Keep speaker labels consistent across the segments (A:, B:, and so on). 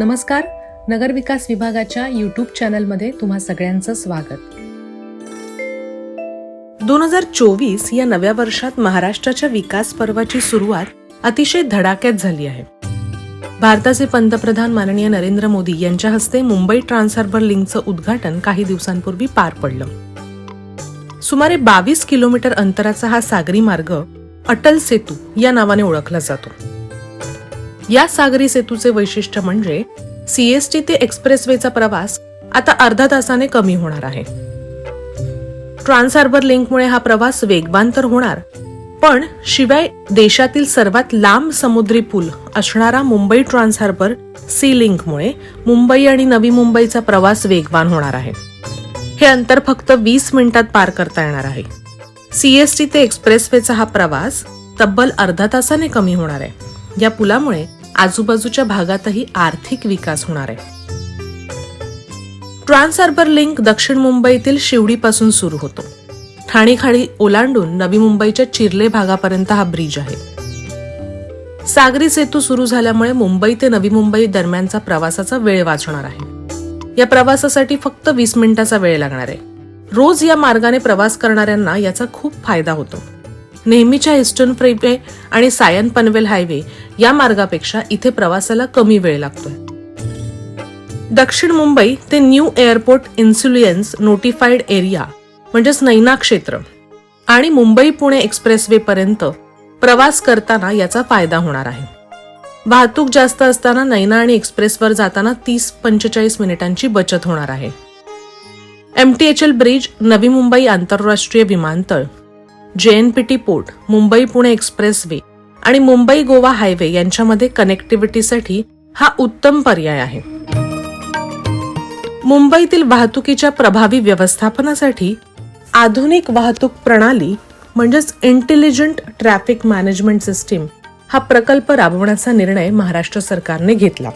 A: नमस्कार. नगर विकास विभागाच्या यूट्यूब चॅनलमध्ये तुम्हा सगळ्यांचं स्वागत.
B: दोन हजार चोवीस या नव्या वर्षात महाराष्ट्राच्या विकास पर्वाची सुरुवात अतिशय धडाक्यात झाली आहे. भारताचे पंतप्रधान माननीय नरेंद्र मोदी यांच्या हस्ते मुंबई ट्रान्सहार्बर लिंकचं उद्घाटन काही दिवसांपूर्वी पार पडलं. सुमारे बावीस किलोमीटर अंतराचा हा सागरी मार्ग अटल सेतू या नावाने ओळखला जातो. या सागरी सेतूचे वैशिष्ट्य म्हणजे सीएसटी ते एक्सप्रेसवेचा प्रवास आता अर्धा तासाने कमी होणार आहे. ट्रान्स हार्बर लिंकमुळे हा प्रवास वेगवान तर होणार पण शिवाय देशातील सर्वात लांब समुद्री पूल असणारा मुंबई ट्रान्स हार्बर सी लिंकमुळे मुंबई आणि नवी मुंबईचा प्रवास वेगवान होणार आहे. हे अंतर फक्त वीस मिनिटात पार करता येणार आहे. सीएसटी ते एक्सप्रेसवेचा हा प्रवास तब्बल अर्धा तासाने कमी होणार आहे. या पुलामुळे आजूबाजूच्या भागातही आर्थिक विकास होणार आहे. ट्रान्स हार्बर लिंक दक्षिण मुंबईतील शिवडीपासून सुरू होतो. ठाणीखाडी ओलांडून नवी मुंबईच्या चिरले भागापर्यंत हा ब्रिज आहे. सागरी सेतू सुरू झाल्यामुळे मुंबई ते नवी मुंबई दरम्यानचा प्रवासाचा वेळ वाचणार आहे. या प्रवासासाठी फक्त वीस मिनिटाचा वेळ लागणार आहे. रोज या मार्गाने प्रवास करणाऱ्यांना याचा खूप फायदा होतो. नेहमीच्या इस्टर्न फ्रीवे आणि सायन पनवेल हायवे या मार्गापेक्षा इथे प्रवासाला कमी वेळ लागतोय. दक्षिण मुंबई ते new airport influence notified area म्हणजेच नैना क्षेत्र आणि मुंबई पुणे एक्सप्रेसवे पर्यंत प्रवास करताना याचा फायदा होणार आहे. वाहतूक जास्त असताना नैना आणि एक्सप्रेसवर जाताना तीस पंचेचाळीस मिनिटांची बचत होणार आहे. एमटीएचएल ब्रिज नवी मुंबई आंतरराष्ट्रीय विमानतळ JNPT port Mumbai Pune expressway आणि मुंबई गोवा हायवे यांच्यामध्ये कनेक्टिव्हिटीसाठी हा उत्तम पर्याय आहे. मुंबईतील वाहतुकीच्या प्रभावी व्यवस्थापनासाठी आधुनिक वाहतूक प्रणाली म्हणजेच इंटेलिजंट ट्रॅफिक मॅनेजमेंट सिस्टीम हा प्रकल्प राबवण्याचा निर्णय महाराष्ट्र सरकारने घेतला.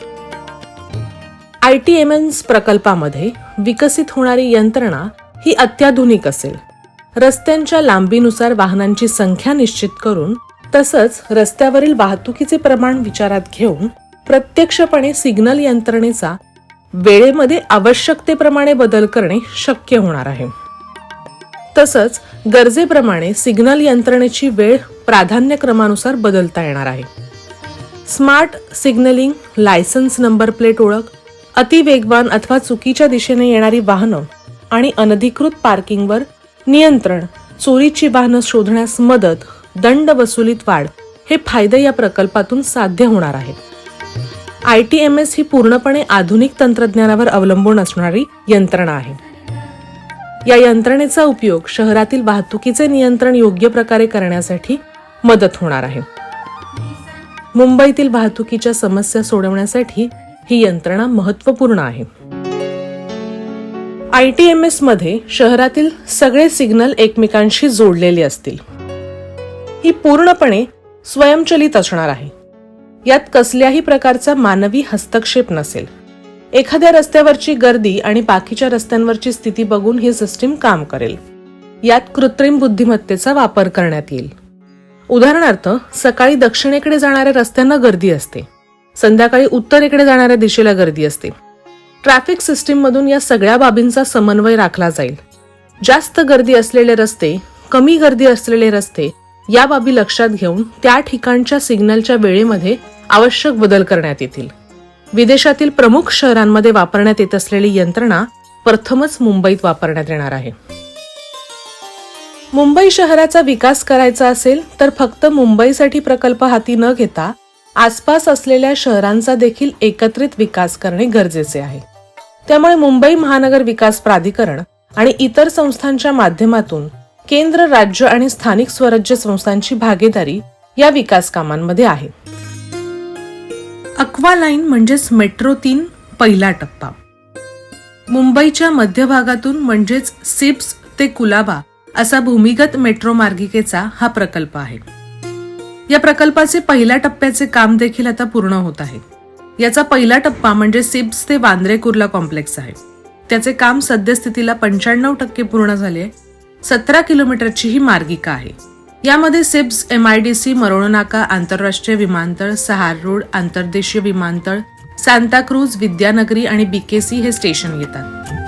B: आय टी एम एन्स प्रकल्पामध्ये विकसित होणारी यंत्रणा ही अत्याधुनिक असेल. रस्त्यांच्या लांबीनुसार वाहनांची संख्या निश्चित करून तसंच रस्त्यावरील वाहतुकीचे प्रमाण विचारात घेऊन प्रत्यक्षपणे सिग्नल यंत्रणेचा वेळेमध्ये आवश्यकतेप्रमाणे बदल करणे शक्य होणार आहे. तसंच गरजेप्रमाणे सिग्नल यंत्रणेची वेळ प्राधान्यक्रमानुसार बदलता येणार आहे. Smart signalling licence number plate ओळख अतिवेगवान अथवा चुकीच्या दिशेने येणारी वाहनं आणि अनधिकृत पार्किंगवर नियंत्रण चोरीची वाहनं शोधण्यास मदत दंड वसुलीत वाढ हे फायदे या प्रकल्पातून साध्य होणार आहेत. आय टी एम एस ही पूर्णपणे आधुनिक तंत्रज्ञानावर अवलंबून असणारी यंत्रणा आहे. या यंत्रणेचा उपयोग शहरातील वाहतुकीचे नियंत्रण योग्य प्रकारे करण्यासाठी मदत होणार आहे. मुंबईतील वाहतुकीच्या समस्या सोडवण्यासाठी ही यंत्रणा महत्त्वपूर्ण आहे. आय टी एम एसमध्ये शहरातील सगळे सिग्नल एकमेकांशी जोडलेले असतील. ही पूर्णपणे स्वयंचलित असणार आहे. यात कसल्याही प्रकारचा मानवी हस्तक्षेप नसेल. एखाद्या रस्त्यावरची गर्दी आणि बाकीच्या रस्त्यांवरची स्थिती बघून ही सिस्टीम काम करेल. यात कृत्रिम बुद्धिमत्तेचा वापर करण्यात येईल. उदाहरणार्थ सकाळी दक्षिणेकडे जाणाऱ्या रस्त्यांना गर्दी असते. संध्याकाळी उत्तरेकडे जाणाऱ्या दिशेला गर्दी असते. ट्रॅफिक सिस्टीम मधून या सगळ्या बाबींचा समन्वय राखला जाईल. जास्त गर्दी असलेले रस्ते कमी गर्दी असलेले रस्ते या बाबी लक्षात घेऊन त्या ठिकाणच्या सिग्नलच्या वेळेमध्ये आवश्यक बदल करण्यात येतील. विदेशातील प्रमुख शहरांमध्ये वापरण्यात येत असलेली यंत्रणा प्रथमच मुंबईत वापरण्यात येणार आहे. मुंबई शहराचा विकास करायचा असेल तर फक्त मुंबईसाठी प्रकल्प हाती न घेता आसपास असलेल्या शहरांचा देखील एकत्रित विकास करणे गरजेचे आहे. त्यामुळे मुंबई महानगर विकास प्राधिकरण आणि इतर संस्थांच्या माध्यमातून केंद्र राज्य आणि स्थानिक स्वराज्य संस्थांची भागीदारी या विकास कामांमध्ये आहे. अक्वा लाईन म्हणजेच मेट्रो तीन पहिला टप्पा. मुंबईच्या मध्यभागातून म्हणजेच सिप्स ते कुलाबा असा भूमिगत मेट्रो मार्गिकेचा हा प्रकल्प आहे. या प्रकल्पाचे पहिल्या टप्प्याचे काम देखील आता पूर्ण होत आहे. याचा पहिला टप्पा म्हणजे सिप्स ते वांद्रे कुर्ला कॉम्प्लेक्स आहे. त्याचे काम सद्यस्थितीला पंच्याण्णव टक्के पूर्ण झाले सतरा किलोमीटरची ही मार्गिका आहे. यामध्ये SEEPZ M I D C Marol Naka आंतरराष्ट्रीय विमानतळ सहार रोड आंतरदेशीय विमानतळ सांताक्रूज विद्यानगरी आणि बीकेसी हे स्टेशन येतात.